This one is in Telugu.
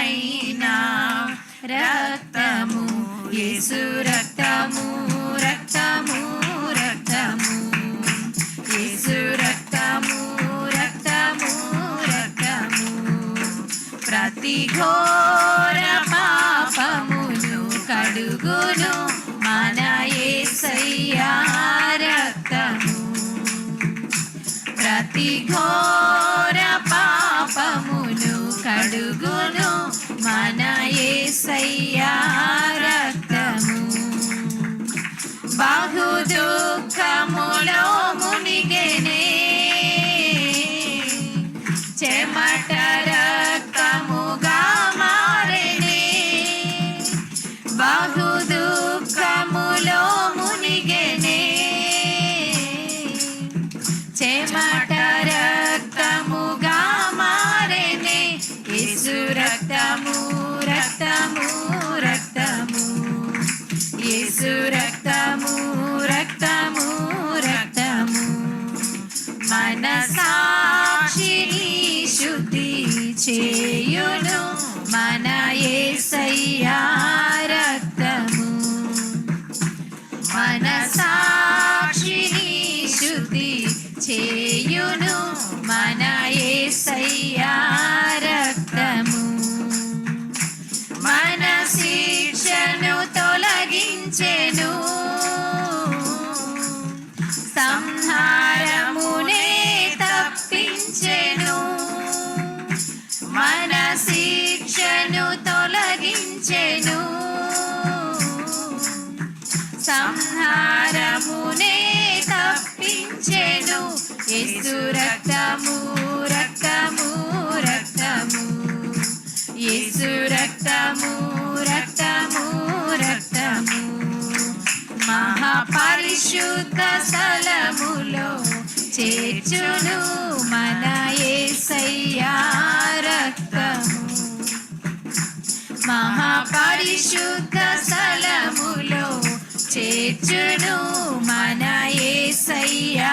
నిష్కలంకమైన రక్తము యేసు రక్తము రక్తము రక్తము. యేసు రక్తము రక్తము రక్తము. ప్రతి ఘోర పాపమును కడుగును మన యేసయ్యా రక్తము. ప్రతి ఘోర యేసయ్యా రక్తము బహు దుఃఖములో మునిగెనే. చెమట రక్తముగా మారెనే. బహు యేసు రక్తము రక్తము రక్తము. మన సాక్షిని శుద్ధి చేయును. మన ఏసయ్యా రక్తము. మన సాక్షిని శుద్ధి చేయును. మన ఏసయ్యా శిక్షను తొలగించెను. సంహారమునే తప్పించెను. యేసు రక్తము రక్తము రక్తము. యేసు రక్తము రక్తము రక్తము. మహాపరిశుద్ధ స్థలములో చేర్చును మన ఏసయ్యా పరిశుద్ధ స్థలములో చేర్చును మన ఏసయ్యా.